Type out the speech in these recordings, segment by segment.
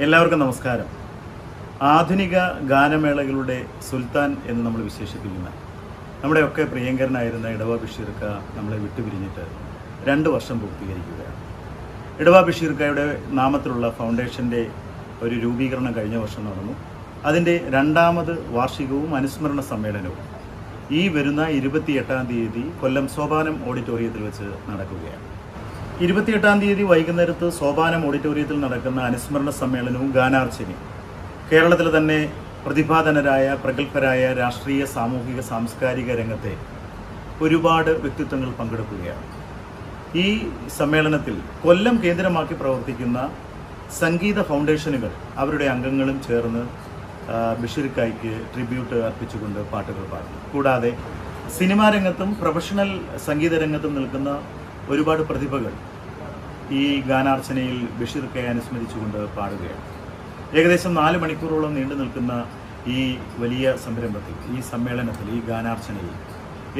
എല്ലാവർക്കും നമസ്കാരം. ആധുനിക ഗാനമേളകളുടെ സുൽത്താൻ എന്ന് നമ്മൾ വിശേഷിപ്പിക്കുന്ന നമ്മുടെയൊക്കെ പ്രിയങ്കരനായിരുന്ന ഇടവ ബഷീർക്ക നമ്മളെ വിട്ടുപിരിഞ്ഞിട്ട് രണ്ട് വർഷം പൂർത്തീകരിക്കുകയാണ്. ഇടവ ബഷീർക്കയുടെ നാമത്തിലുള്ള ഫൗണ്ടേഷന്റെ ഒരു രൂപീകരണം കഴിഞ്ഞ വർഷം നടന്നു. അതിന്റെ രണ്ടാമത് വാർഷികവും അനുസ്മരണ സമ്മേളനവും ഈ വരുന്ന ഇരുപത്തിയെട്ടാം തീയതി കൊല്ലം സോപാനം ഓഡിറ്റോറിയത്തിൽ വെച്ച് നടക്കുകയാണ്. ഇരുപത്തിയെട്ടാം തീയതി വൈകുന്നേരത്ത് സോപാനം ഓഡിറ്റോറിയത്തിൽ നടക്കുന്ന അനുസ്മരണ സമ്മേളനവും ഗാനാർച്ചനയും. കേരളത്തിൽ തന്നെ പ്രതിഭാധനരായ പ്രഗത്ഭരായ രാഷ്ട്രീയ സാമൂഹിക സാംസ്കാരിക രംഗത്തെ ഒരുപാട് വ്യക്തിത്വങ്ങൾ പങ്കെടുക്കുകയാണ്. ഈ സമ്മേളനത്തിൽ കൊല്ലം കേന്ദ്രമാക്കി പ്രവർത്തിക്കുന്ന സംഗീത ഫൗണ്ടേഷനുകൾ അവരുടെ അംഗങ്ങളും ചേർന്ന് ബഷീർക്കായ്ക്ക് ട്രിബ്യൂട്ട് അർപ്പിച്ചുകൊണ്ട് പാട്ടുകൾ പാടി കൂടാതെ സിനിമാ രംഗത്തും പ്രൊഫഷണൽ സംഗീത രംഗത്തും നിൽക്കുന്ന ഒരുപാട് പ്രതിഭകൾ ഈ ഗാനാർച്ചനയിൽ ബഷീർ കെ അനുസ്മരിച്ചുകൊണ്ട് പാടുകയാണ്. ഏകദേശം നാല് മണിക്കൂറോളം നീണ്ടു നിൽക്കുന്ന ഈ വലിയ സംരംഭത്തിൽ ഈ സമ്മേളനത്തിൽ ഈ ഗാനാർച്ചനയിൽ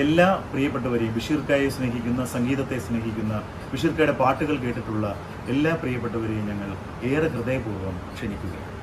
എല്ലാ പ്രിയപ്പെട്ടവരെയും ബഷീർക്കായെ സ്നേഹിക്കുന്ന സംഗീതത്തെ സ്നേഹിക്കുന്ന ബഷീർക്കയുടെ പാട്ടുകൾ കേട്ടിട്ടുള്ള എല്ലാ പ്രിയപ്പെട്ടവരെയും ഞങ്ങൾ ഏറെ ഹൃദയപൂർവം ക്ഷണിക്കുകയാണ്.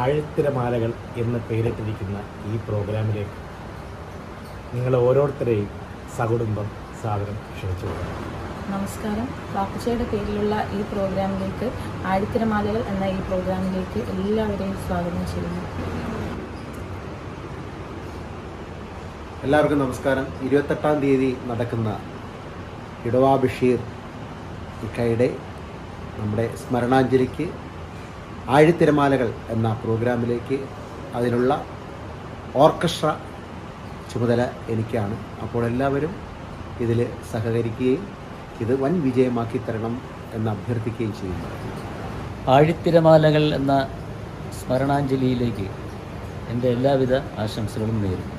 ആഴത്തിരമാലകൾ എന്ന് പേരിട്ടിരിക്കുന്ന ഈ പ്രോഗ്രാമിലേക്ക് നിങ്ങൾ ഓരോരുത്തരെയും സകുടുംബം സാദരം ക്ഷണിച്ചു നമസ്കാരം. ബാപ്പുച്ചയുടെ പേരിലുള്ള ഈ പ്രോഗ്രാമിലേക്ക് ആഴത്തിരമാലകൾ എന്ന ഈ പ്രോഗ്രാമിലേക്ക് എല്ലാവരെയും സ്വാഗതം ചെയ്യുന്നു. എല്ലാവർക്കും നമസ്കാരം. ഇരുപത്തെട്ടാം തീയതി നടക്കുന്ന ഇടവാ ബഷീർ ഇക്കയുടെ നമ്മുടെ സ്മരണാഞ്ജലിക്ക് ആഴിത്തിരമാലകൾ എന്ന പ്രോഗ്രാമിലേക്ക് അതിനുള്ള ഓർക്കസ്ട്ര ചുമതല എനിക്കാണ്. അപ്പോൾ എല്ലാവരും ഇതിൽ സഹകരിക്കുകയും ഇത് വൻ വിജയമാക്കി തരണം എന്ന് അഭ്യർത്ഥിക്കുകയും ചെയ്യുന്നു. ആഴിത്തിരമാലകൾ എന്ന സ്മരണാഞ്ജലിയിലേക്ക് എന്റെ എല്ലാവിധ ആശംസകളും നേരുന്നു.